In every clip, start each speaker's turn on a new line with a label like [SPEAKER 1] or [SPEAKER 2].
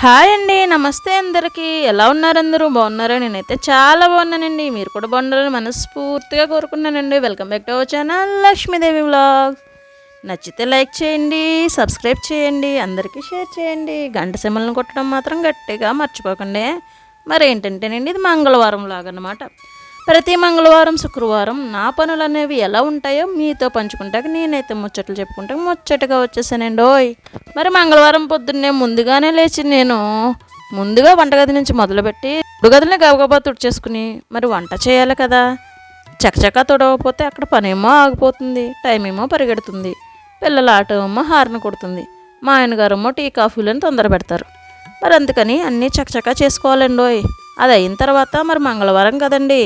[SPEAKER 1] Hi అండి నమస్తే అందరికీ. ఎలా ఉన్నారు అందరూ బాగున్నారా? నేనైతే చాలా బాగున్నానండి. మీరు కూడా బాగున్నారని మనస్ఫూర్తిగా కోరుకున్నానండి welcome back to our channel Lakshmidevi vlogs నచ్చితే లైక్ చేయండి సబ్స్క్రైబ్ చేయండి అందరికీ షేర్ చేయండి. గంట సిమ్మలను కొట్టడం మాత్రం గట్టిగా మర్చిపోకండి. మరి ఏంటంటేనండి ఇది మంగళవారం లాగనమాట ప్రతి మంగళవారం శుక్రవారం నా పనులు అనేవి ఎలా ఉంటాయో మీతో పంచుకుంటాక నేనైతే ముచ్చట్లు చెప్పుకుంటా ముచ్చటగా వచ్చేసానండి. ఓయ్ మరి మంగళవారం పొద్దున్నే ముందుగానే లేచి నేను ముందుగా వంటగది నుంచి మొదలుపెట్టి గదిని గబగబా తుడిచేసుకుని మరి వంట చేయాలి కదా. చకచకా తుడవకపోతే అక్కడ పనేమో ఆగిపోతుంది టైం ఏమో పరిగెడుతుంది. పిల్లల ఆట ఏమో హార్న్ కొడుతుంది. మా ఆయనగారేమో టీ కాఫీలను తొందర పెడతారు. మరి అందుకని అన్నీ చకచకా చేసుకోవాలండి ఓయ్. అది అయిన తర్వాత మరి మంగళవారం కదండి.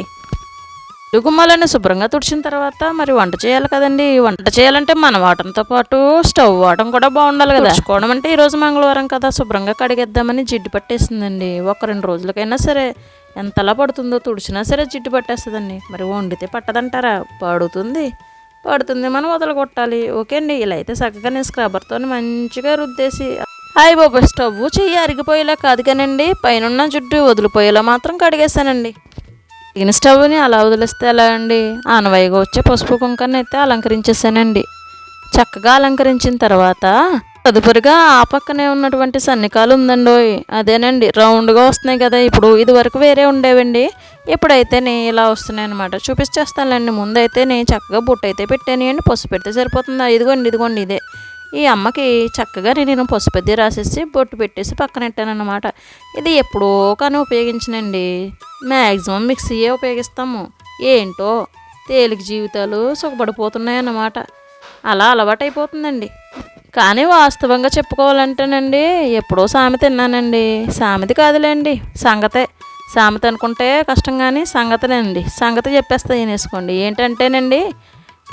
[SPEAKER 1] గుమ్మాలను శుభ్రంగా తుడిచిన తర్వాత మరి వంట చేయాలి కదండి. వంట చేయాలంటే మన వాటంతో పాటు స్టవ్ వాటం కూడా బాగుండాలి కదా. తుడుచుకోవడం అంటే ఈరోజు మంగళవారం కదా శుభ్రంగా కడిగేద్దామని జిడ్డు పట్టేసిందండి ఒక రెండు రోజులకైనా సరే ఎంతలా పడుతుందో తుడిచినా సరే జిడ్డు పట్టేస్తుందండి. మరి వండితే పట్టదంటారా? పడుతుంది. పడుతుంది మనం వదలగొట్టాలి. ఓకే అండి ఇలా అయితే చక్కగా నేను స్క్రబ్బర్తో మంచిగా రుద్దేసి హాయ్ బాబు స్టవ్ చెయ్యి అరిగిపోయేలా కాదు కానండి పైన జుట్టు వదిలిపోయేలా మాత్రం కడిగేశానండి. ఇగిన స్టవ్ని అలా వదిలేస్తే ఎలా అండి? ఆనవాయిగా వచ్చే పసుపు కుంకాన్ని అయితే అలంకరించేసానండి చక్కగా అలంకరించిన తర్వాత తదుపరిగా ఆ పక్కనే ఉన్నటువంటి సన్నికాలు ఉందండి అదేనండి రౌండ్గా వస్తున్నాయి కదా ఇప్పుడు ఇది వరకు వేరే ఉండేవండి. ఇప్పుడైతే నేను ఇలా వస్తున్నాయి అనమాట చూపించేస్తానులేండి ముందైతే నేను చక్కగా బుట్ట అయితే పెట్టాను పసుపు పెడితే సరిపోతుంది? ఇదిగోండి ఇదిగోండి ఇదే. ఈ అమ్మకి చక్కగా నేను పసుపెద్ది రాసేసి బొట్టు పెట్టేసి పక్కన ఇది ఎప్పుడో కానీ ఉపయోగించనండి. మ్యాక్సిమం మిక్సీయే ఉపయోగిస్తాము. ఏంటో తేలిక జీవితాలు సుఖపడిపోతున్నాయన్నమాట. అలా అలవాటైపోతుందండి. కానీ వాస్తవంగా చెప్పుకోవాలంటేనండి ఎప్పుడో సామెత విన్నానండి సామెత కాదులేండి సంగతే. సామెత అనుకుంటే కష్టం కానీ సంగతేనండి. సంగతి చెప్పేస్తా వినేసుకోండి ఏంటంటేనండి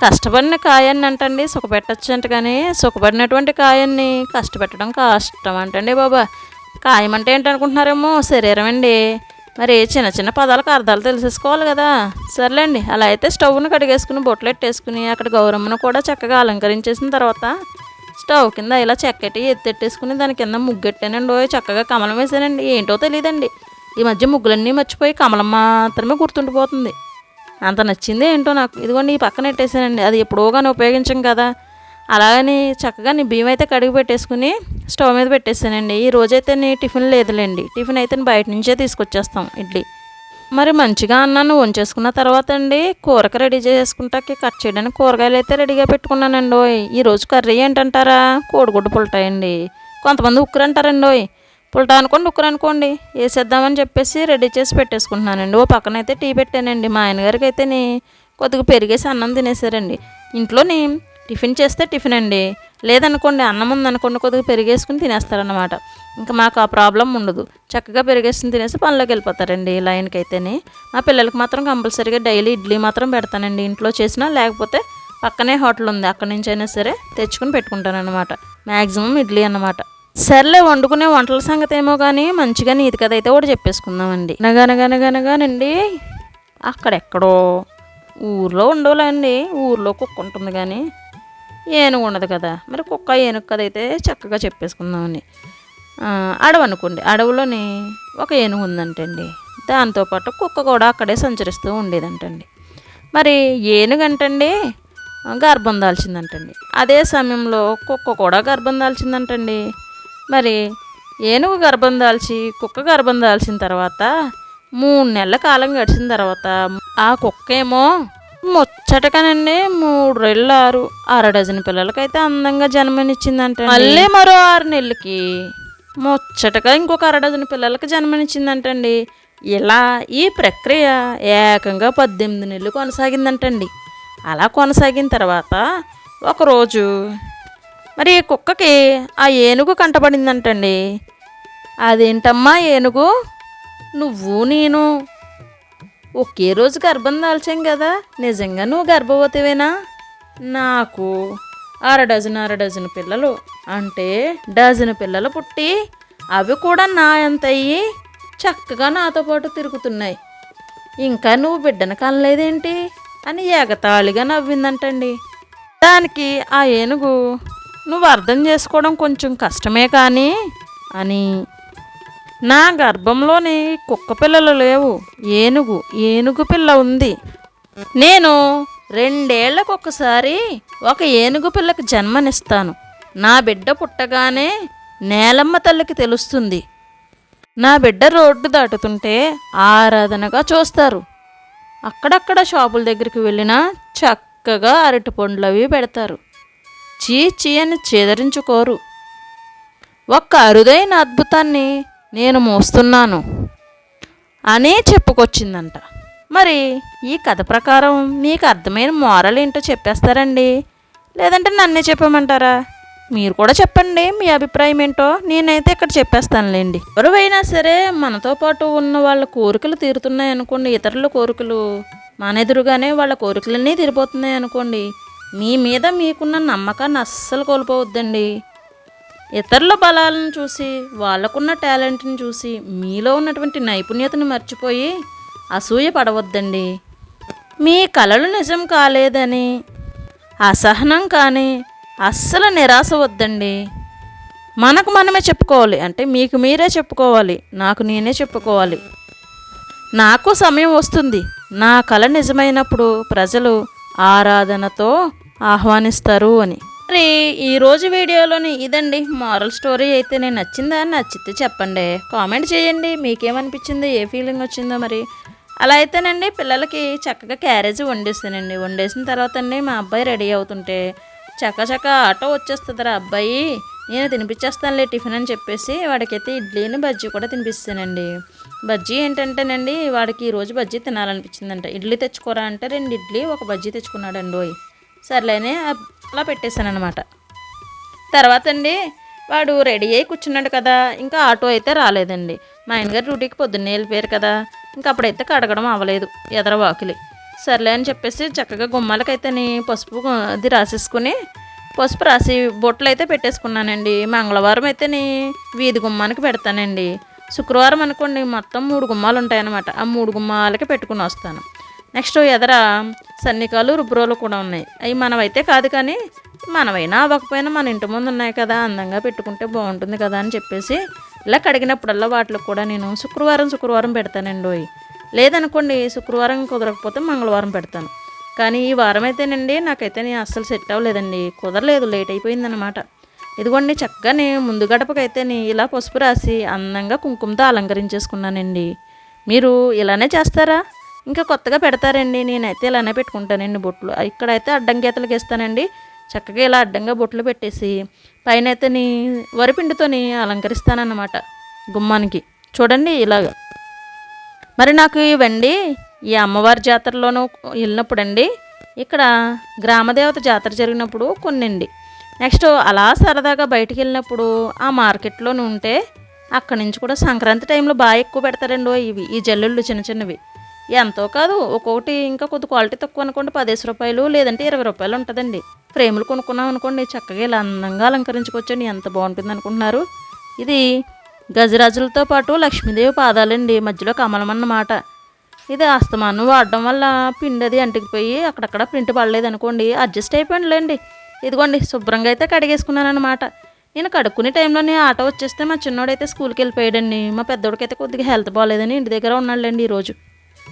[SPEAKER 1] కష్టపడిన కాయాన్ని అంటండి సుఖపెట్టచ్చు అంట కానీ సుఖపడినటువంటి కాయాన్ని కష్టపెట్టడం కష్టం అంటండి బాబా. కాయం అంటే ఏంటనుకుంటున్నారేమో శరీరం అండి. మరి చిన్న చిన్న పదాలకు అర్థాలు తెలిసేసుకోవాలి కదా. సర్లేండి అలా అయితే స్టవ్ను కడిగేసుకుని బొట్లు పెట్టేసుకుని అక్కడ గౌరమ్మను కూడా చక్కగా అలంకరించేసిన తర్వాత స్టవ్ కింద ఇలా చెక్కటి ఎత్తెట్టేసుకుని దాని కింద ముగ్గెట్టానండి. ఓ చక్కగా కమలం వేసానండి. ఏంటో తెలియదండి ఈ మధ్య ముగ్గులన్నీ మర్చిపోయి కమలం మాత్రమే గుర్తుండిపోతుంది. అంత నచ్చిందే ఏంటో నాకు. ఇదిగోండి ఈ పక్కన పెట్టేసానండి అది ఎప్పుడో కానీ కదా. అలాగని చక్కగా నీ బియ్యం అయితే కడిగి పెట్టేసుకుని స్టవ్ మీద పెట్టేసానండి ఈ రోజైతే నీ టిఫిన్ లేదులేండి. టిఫిన్ అయితే బయట నుంచే తీసుకొచ్చేస్తాం ఇడ్లీ. మరి మంచిగా అన్నాను వంచేసుకున్న తర్వాత అండి కూరకి రెడీ చేసుకుంటాకి కట్ చేయడానికి కూరగాయలు అయితే రెడీగా పెట్టుకున్నానండి ఓయ్ ఈరోజు కర్రీ ఏంటంటారా? కోడిగుడ్డు పుల్టాయండి. కొంతమంది ఉక్కురు అంటారండి ఓయ్ పుల్టా అనుకోండి ఉక్కురు అనుకోండి వేసేద్దామని చెప్పేసి రెడీ చేసి పెట్టేసుకుంటున్నానండి. ఓ పక్కన అయితే టీ పెట్టానండి. మా ఆయనగారికి అయితే కొద్దిగా పెరిగేసి అన్నం తినేసారండి ఇంట్లోని టిఫిన్ చేస్తే టిఫిన్ అండి లేదనుకోండి అన్నం ఉందనుకోండి కొద్దిగా పెరిగేసుకుని తినేస్తారనమాట ఇంకా మాకు ఆ ప్రాబ్లం ఉండదు. చక్కగా పెరిగేసుకుని తినేసి పనిలోకి వెళ్ళిపోతారండి లైన్కి అయితేనే మా పిల్లలకి మాత్రం కంపల్సరీగా డైలీ ఇడ్లీ మాత్రం పెడతానండి. ఇంట్లో చేసినా లేకపోతే పక్కనే హోటల్ ఉంది. అక్కడి నుంచి అయినా సరే తెచ్చుకుని పెట్టుకుంటాను అనమాట మ్యాక్సిమం ఇడ్లీ అన్నమాట. సర్లే వండుకునే వంటల సంగతి ఏమో కానీ మంచిగా నీతి కథ అయితే కూడా చెప్పేసుకుందామండి. అనగనగనగనగానండి అక్కడెక్కడో ఊర్లో ఉండవులేండి ఊర్లో కుక్క ఉంటుంది కానీ ఏనుగు ఉండదు కదా. మరి కుక్క ఏనుగు కథ అయితే చక్కగా చెప్పేసుకుందామని అడవి అనుకోండి అడవిలోని ఒక ఏనుగు ఉందంటండి. దాంతోపాటు కుక్క కూడా అక్కడే సంచరిస్తూ ఉండేదంటండి. మరి ఏనుగంటండి గర్భం దాల్చిందంటండి. అదే సమయంలో కుక్క కూడా గర్భం దాల్చిందంటండి. మరి ఏనుగు గర్భం దాల్చి కుక్క గర్భం దాల్చిన తర్వాత మూడు నెలల కాలం గడిచిన తర్వాత ఆ కుక్క ఏమో ముచ్చటకనండి మూడు రెళ్ళు ఆరు అర డజన్ పిల్లలకైతే అందంగా జన్మనిచ్చిందంట మళ్ళీ మరో ఆరు నెలలకి ముచ్చటగా ఇంకొక అర డజన్ పిల్లలకి జన్మనిచ్చిందంటండి. ఇలా ఈ ప్రక్రియ ఏకంగా పద్దెనిమిది నెలలు కొనసాగిందంటండి. అలా కొనసాగిన తర్వాత ఒకరోజు మరి ఈ కుక్కకి ఆ ఏనుగు కంటపడిందంటండి. అదేంటమ్మా ఏనుగు? నువ్వు నేను. ఒకే రోజు గర్భం దాల్చాం కదా. నిజంగా నువ్వు గర్భవతివేనా? నాకు అర డజన్ అర డజన్ పిల్లలు. అంటే డజన్ పిల్లలు పుట్టి అవి కూడా నా ఎంత అయ్యి చక్కగా నాతో పాటు తిరుగుతున్నాయి. ఇంకా నువ్వు బిడ్డను కనలేదేంటి? అని ఎగతాళిగా నవ్విందంటండి. దానికి ఆ ఏనుగు నువ్వు అర్థం చేసుకోవడం కొంచెం కష్టమే కానీ అని. నా గర్భంలోని కుక్క పిల్లలు లేవు. ఏనుగు ఏనుగు పిల్ల ఉంది. నేను రెండేళ్ళకు ఒకసారి ఒక ఏనుగు పిల్లకి జన్మనిస్తాను. నా బిడ్డ పుట్టగానే నేలమ్మ తల్లికి తెలుస్తుంది. నా బిడ్డ రోడ్డు దాటుతుంటే ఆరాధనగా చూస్తారు. అక్కడక్కడ షాపుల దగ్గరికి వెళ్ళినా చక్కగా అరటి పండ్లు అవి పెడతారు. చీ చీ అని చేదరించుకోరు. ఒక్క అరుదైన అద్భుతాన్ని నేను మోస్తున్నాను అనే చెప్పుకొచ్చిందంట. మరి ఈ కథ ప్రకారం మీకు అర్థమైన మోరల్ ఏంటో చెప్పేస్తారండి? లేదంటే నన్నే చెప్పమంటారా? మీరు కూడా చెప్పండి మీ అభిప్రాయం ఏంటో నేనైతే ఇక్కడ చెప్పేస్తానులేండి. ఎవరైనా సరే మనతో పాటు ఉన్న వాళ్ళ కోరికలు తీరుతున్నాయి అనుకోండి ఇతరుల కోరికలు మానెదురుగానే వాళ్ళ కోరికలన్నీ తీరిపోతున్నాయి అనుకోండి మీ మీద మీకున్న నమ్మకాన్ని అస్సలు కోల్పోవద్దండి. ఇతరుల బలాలను చూసి వాళ్ళకున్న టాలెంట్ని చూసి మీలో ఉన్నటువంటి నైపుణ్యతను మర్చిపోయి అసూయ పడవద్దండి. మీ కళలు నిజం కాలేదని అసహనం కానీ అస్సలు నిరాశ వద్దండి. మనకు మనమే చెప్పుకోవాలి. అంటే మీకు మీరే చెప్పుకోవాలి. నాకు నేనే చెప్పుకోవాలి. నాకు సమయం వస్తుంది. నా కళ నిజమైనప్పుడు ప్రజలు ఆరాధనతో ఆహ్వానిస్తారు అని. మరి ఈరోజు వీడియోలోని ఇదండి. మారల్ స్టోరీ అయితే నేను నచ్చిందా? నచ్చితే చెప్పండి. కామెంట్ చేయండి. మీకేమనిపించిందో ఏ ఫీలింగ్ వచ్చిందో మరి. అలా అయితేనండి పిల్లలకి చక్కగా క్యారేజ్ వండేస్తానండి. వండేసిన తర్వాత అండి మా అబ్బాయి రెడీ అవుతుంటే చక్క చక్క ఆటో వచ్చేస్తుందిరా అబ్బాయి. నేను తినిపించేస్తానులే టిఫిన్ అని చెప్పేసి వాడికైతే ఇడ్లీని బజ్జీ కూడా తినిపిస్తానండి. బజ్జీ ఏంటంటేనండి వాడికి ఈరోజు బజ్జీ తినాలనిపించిందంట. ఇడ్లీ తెచ్చుకోరా అంటే రెండు ఇడ్లీ ఒక బజ్జీ తెచ్చుకున్నాడండి ఓయ్ సర్లేనే అలా పెట్టేశాను అనమాట తర్వాత అండి వాడు రెడీ అయ్యి కూర్చున్నాడు కదా ఇంకా ఆటో అయితే రాలేదండి. మా ఆయనగారు డ్యూటీకి పొద్దున్నే వెళ్ళిపోయారు కదా ఇంకా అప్పుడైతే కడగడం అవ్వలేదు ఎదర వాకిలి. సర్లే అని చెప్పేసి చక్కగా గుమ్మాలకైతే పసుపు అది రాసేసుకుని పసుపు రాసి బొట్లు అయితే పెట్టేసుకున్నానండి. మంగళవారం అయితే వీధి గుమ్మానికి పెడతానండి. శుక్రవారం అనుకోండి మొత్తం మూడు గుమ్మాలు ఉంటాయన్నమాట ఆ మూడు గుమ్మాలకి పెట్టుకుని వస్తాను. నెక్స్ట్ ఎదర సన్నికాలు రుబ్రోలు కూడా ఉన్నాయి. అవి మనమైతే కాదు కానీ మనమైనా అవ్వకపోయినా మన ఇంటి ముందు ఉన్నాయి కదా అందంగా పెట్టుకుంటే బాగుంటుంది కదా అని చెప్పేసి ఇలా కడిగినప్పుడల్లా వాటికి కూడా నేను శుక్రవారం శుక్రవారం పెడతానండి లేదనుకోండి శుక్రవారం కుదరకపోతే మంగళవారం పెడతాను. కానీ ఈ వారం అయితేనండి నాకైతే నేను అస్సలు సెట్ అవ్వలేదండి. కుదరలేదు లేట్ అయిపోయిందనమాట ఇదిగోండి చక్కగానే ముందు గడపకైతే ఇలా పసుపు రాసి అందంగా కుంకుమతో అలంకరించేసుకున్నానండి. మీరు ఇలానే చేస్తారా? ఇంకా కొత్తగా పెడతారండి. నేనైతే ఇలానే పెట్టుకుంటానండి బొట్లు. ఇక్కడైతే అడ్డం గీతలు ఇస్తానండి. చక్కగా ఇలా అడ్డంగా బొట్లు పెట్టేసి పైన అయితే నీ వరిపిండితోని అలంకరిస్తానన్నమాట గుమ్మానికి. చూడండి ఇలాగ. మరి నాకు ఇవండి ఈ అమ్మవారి జాతరలోనూ వెళ్ళినప్పుడండి ఇక్కడ గ్రామదేవత జాతర జరిగినప్పుడు కొన్నండి. నెక్స్ట్ అలా సరదాగా బయటికి వెళ్ళినప్పుడు ఆ మార్కెట్లోనే ఉంటే అక్కడి నుంచి కూడా సంక్రాంతి టైంలో బాగా ఎక్కువ పెడతారండి ఇవి. ఈ జల్లుళ్ళు చిన్న చిన్నవి. ఎంతో కాదు ఒక్కొక్కటి ఇంకా కొద్ది క్వాలిటీ తక్కువ అనుకోండి పదిహేను రూపాయలు లేదంటే ఇరవై రూపాయలు ఉంటుందండి. ఫ్రేములు కొనుక్కున్నాం అనుకోండి చక్కగా ఇలా అందంగా అలంకరించుకోవచ్చండి ఎంత బాగుంటుంది అనుకుంటున్నారు. ఇది గజరాజులతో పాటు లక్ష్మీదేవి పాదాలండి మధ్యలో కమలం అన్నమాట. ఇది అస్తమానం వాడడం వల్ల పిండి అది అంటికిపోయి అక్కడక్కడ ప్రింట్ పడలేదు అనుకోండి అడ్జస్ట్ అయిపోయిందిలేండి. ఇదిగోండి శుభ్రంగా అయితే కడిగేసుకున్నాను అనమాట నేను కడుక్కునే టైంలోనే ఆటో వచ్చేస్తే మా చిన్నోడైతే స్కూల్కి వెళ్ళిపోయాడండి. మా పెద్దోడికైతే కొద్దిగా హెల్త్ బాగాలేదని ఇంటి దగ్గర ఉన్నాడులేండి ఈరోజు.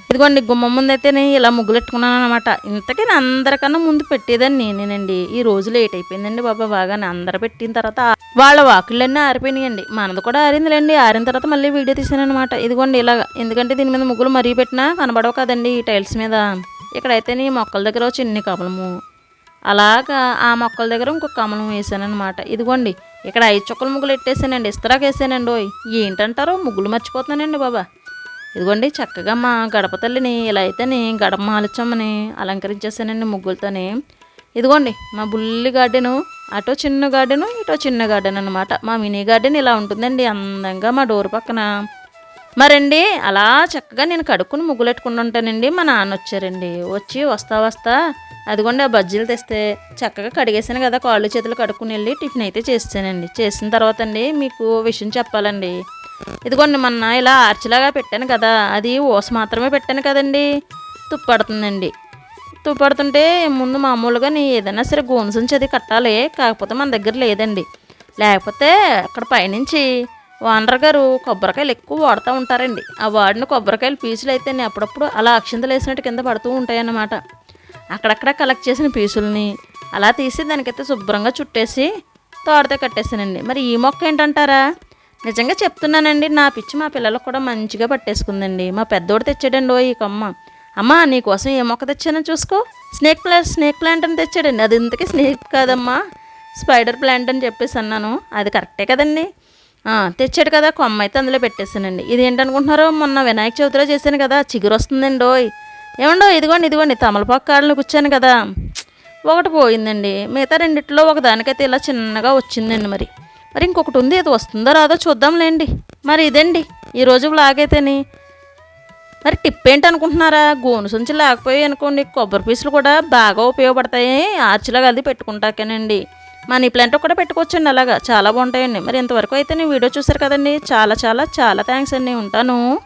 [SPEAKER 1] ఇదిగోండి గుమ్మం ముందైతే నేను ఇలా ముగ్గులు పెట్టుకున్నాను అనమాట ఇంతకీ నేను అందరికన్నా ముందు పెట్టేదాన్ని నేనేనండి. ఈ రోజు లేట్ అయిపోయిందండి బాబా బాగా అందరు పెట్టిన తర్వాత వాళ్ళ వాకిళ్ళన్నీ ఆరిపోయినాయండి. మనది కూడా ఆరిందిలేండి. ఆరిన తర్వాత మళ్ళీ వీడియో తీసాను అనమాట ఇదిగోండి ఇలాగ. ఎందుకంటే దీని మీద ముగ్గులు మరీ పెట్టినా కనబడవు కదండి ఈ టైల్స్ మీద. ఇక్కడైతే నీ మొక్కల దగ్గర చిన్ని కమలము. అలాగా ఆ మొక్కల దగ్గర ఇంకొక కమలం వేసానమాట అనమాట ఇదిగోండి ఇక్కడ ఐదు చుక్కల ముగ్గులు ఎట్టేసానండి ఇస్తరాకేసానండి ఏంటంటారో ముగ్గులు మర్చిపోతున్నానండి బాబా. ఇదిగోండి చక్కగా మా గడప తల్లిని ఇలా అయితేని గడప మాలిచ్చమ్మని అలంకరించేసానండి ముగ్గులతోని. ఇదిగోండి మా బుల్లి గార్డెను అటో చిన్న గార్డెను ఇటో చిన్న గార్డెన్ అనమాట మా మినీ గార్డెన్ ఇలా ఉంటుందండి అందంగా మా డోర్ పక్కన. మరండి అలా చక్కగా నేను కడుక్కుని ముగ్గులెట్టుకుని ఉంటానండి. మా నాన్న వచ్చారండి. వచ్చి వస్తా వస్తా అదిగోండి ఆ బజ్జీలు తెస్తే చక్కగా కడిగేసాను కదా కాళ్ళు చేతులు కడుక్కుని వెళ్ళి టిఫిన్ అయితే చేసానండి చేసిన తర్వాత అండి మీకు విషయం చెప్పాలండి. ఇదిగోండి మొన్న ఇలా ఆర్చిలాగా పెట్టాను కదా అది ఓస మాత్రమే పెట్టాను కదండి. తుప్పడుతుందండి తుప్పడుతుంటే ముందు మామూలుగా నీ ఏదైనా సరే గోన్సుంచి అది కట్టాలి కాకపోతే మన దగ్గర లేదండి. లేకపోతే అక్కడ పైనుంచి ఓనర్ గారు కొబ్బరికాయలు ఎక్కువ వాడుతూ ఉంటారండి. ఆ వాడిన కొబ్బరికాయలు పీసులు అయితే అప్పుడప్పుడు అలా అక్షింతలు వేసినట్టు కింద పడుతూ ఉంటాయన్నమాట. అక్కడక్కడ కలెక్ట్ చేసిన పీసుల్ని అలా తీసి దానికైతే శుభ్రంగా చుట్టేసి తోడితే కట్టేసానండి మరి ఈ మొక్క ఏంటంటారా? నిజంగా చెప్తున్నానండి నా పిచ్చి మా పిల్లలకు కూడా మంచిగా పట్టేసుకుందండి. మా పెద్దోడు తెచ్చాడండి ఓ ఈ కొమ్మ. అమ్మా నీకోసం ఏ మొక్క తెచ్చానో చూసుకో. స్నేక్ ప్లాంట్ స్నేక్ ప్లాంట్ అని తెచ్చాడండి. అది ఇంతకీ స్నేక్ కాదమ్మా. స్పైడర్ ప్లాంట్ అని చెప్పేసి అన్నాను. అది కరెక్టే కదండి. తెచ్చాడు కదా కొమ్మ అయితే అందులో పెట్టేశానండి. ఇది ఏంటనుకుంటున్నారో మొన్న వినాయక చవితిలో చేశాను కదా చిగురు వస్తుందండి ఓయ్. ఏమండో ఇదిగోండి ఇదిగోండి తమలపాకు కాళ్ళని కూర్చాను కదా. ఒకటి పోయిందండి. మిగతా రెండిట్లో ఒక దానికైతే ఇలా చిన్నగా వచ్చిందండి మరి. మరి ఇంకొకటి ఉంది అది వస్తుందో రాదో చూద్దాంలేండి. మరి ఇదండి ఈరోజు లాగైతేని మరి టిప్ ఏంటనుకుంటున్నారా? గోను సంచి లేకపోయి అనుకోండి కొబ్బరి పీసులు కూడా బాగా ఉపయోగపడతాయి. ఆర్చిలాగా అది పెట్టుకుంటాకేనండి. మనీ ప్లాంట్ కూడా పెట్టుకోవచ్చండి అలాగా. చాలా బాగుంటాయండి. మరి ఇంతవరకు అయితే నేను వీడియో చూసారు కదండి. చాలా చాలా చాలా థ్యాంక్స్ అండి. ఉంటాను.